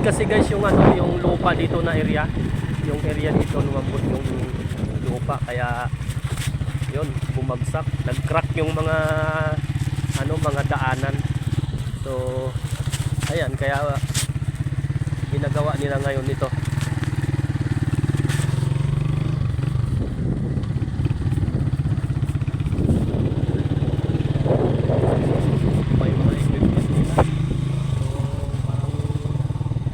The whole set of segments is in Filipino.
kasi guys yung ano, yung lupa dito na area. Yung area dito lumambot yung lupa kaya yun, bumagsak. Nag-crack yung mga ano, mga daanan. So ayan, kaya ginagawa nila ngayon ito. May mga equipment nila. So, parang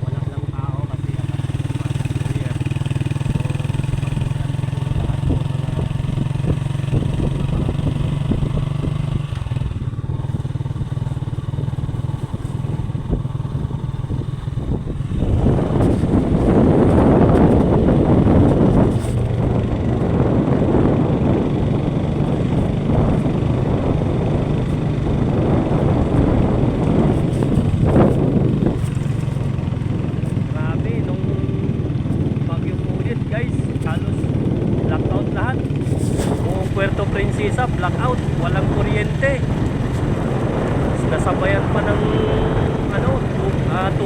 wala lang tao kasi alam mo naman, New Year. So, pagpunta siguro lahat ng mga Grabe, nung bagyong ulit guys, halos blackout lahat. Buong Puerto Princesa, blackout, walang kuryente. Nasabayan pa ng ano, tu- ah, tubig. Wala rin yung tubig. Ito yung mga tubig nasira rin. Blackout kami kahapon. Puerto Princesa. So, awa ng Diyos, ma, ah, maraming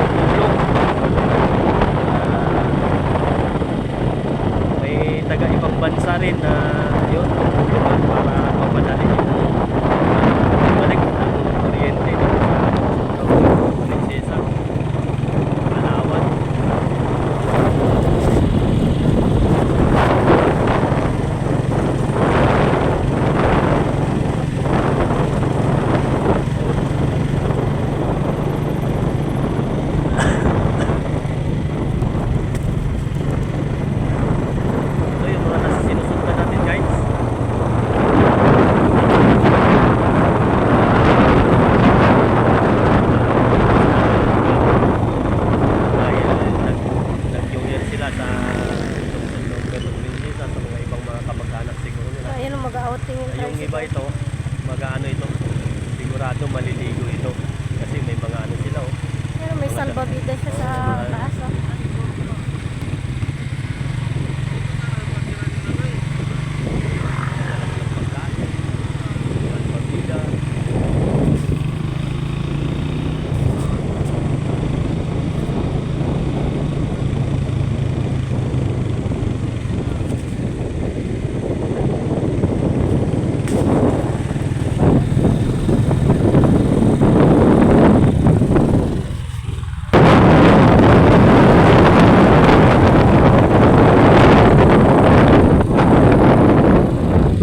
nagtutulong. Ah, may taga ibang bansa rin na yun, tumulungan para mapadali yung ah, balik ng kuryente dito sa Prinsesa. Palawan. Ito yung mga nasa sinusundan natin guys. Dahil nag, nag-New Year sila sa Quezon Princesa sa mga ibang mga kamag-anak siguro nila. Ayun ang mag-outing yung Yung iba ito, mag-ano ito, sigurado maliligo ito. Kasi may mga ano sila oh. Pero may salbabida siya sa taas. Oh.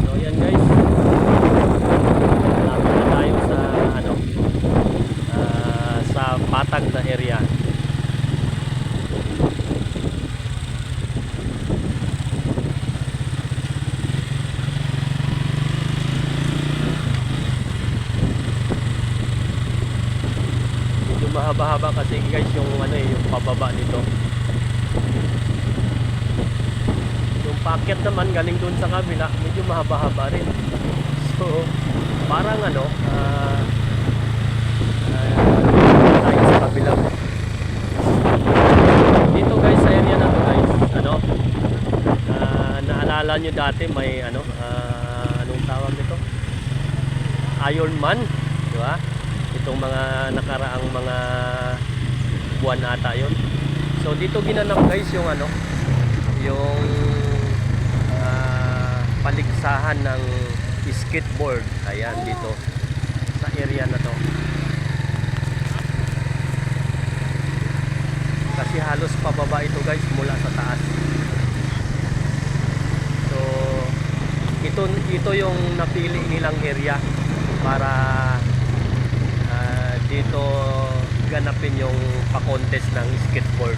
So yan guys. Malapit na tayo sa ano ah, sa Patag na area. Medyo mahaba-haba kasi guys yung ano eh, yung pababa nito. Yung packet naman galing doon sa kabila, medyo mahaba-haba rin. So, parang ano, ah ah, tayo sa kabila. Dito guys, sa area na to guys, ano, ah, naalala nyo dati may ano, ah, anong tawag nito? Iron Man? Itong mga nakaraang mga buwan ata yon. So dito ginanap guys yung ano, yung ah, paligsahan ng skateboard. Ayan dito sa area na to. Kasi halos pababa ito guys mula sa taas. So ito ito yung napili nilang area para dito ganapin yung pa-contest ng skateboard.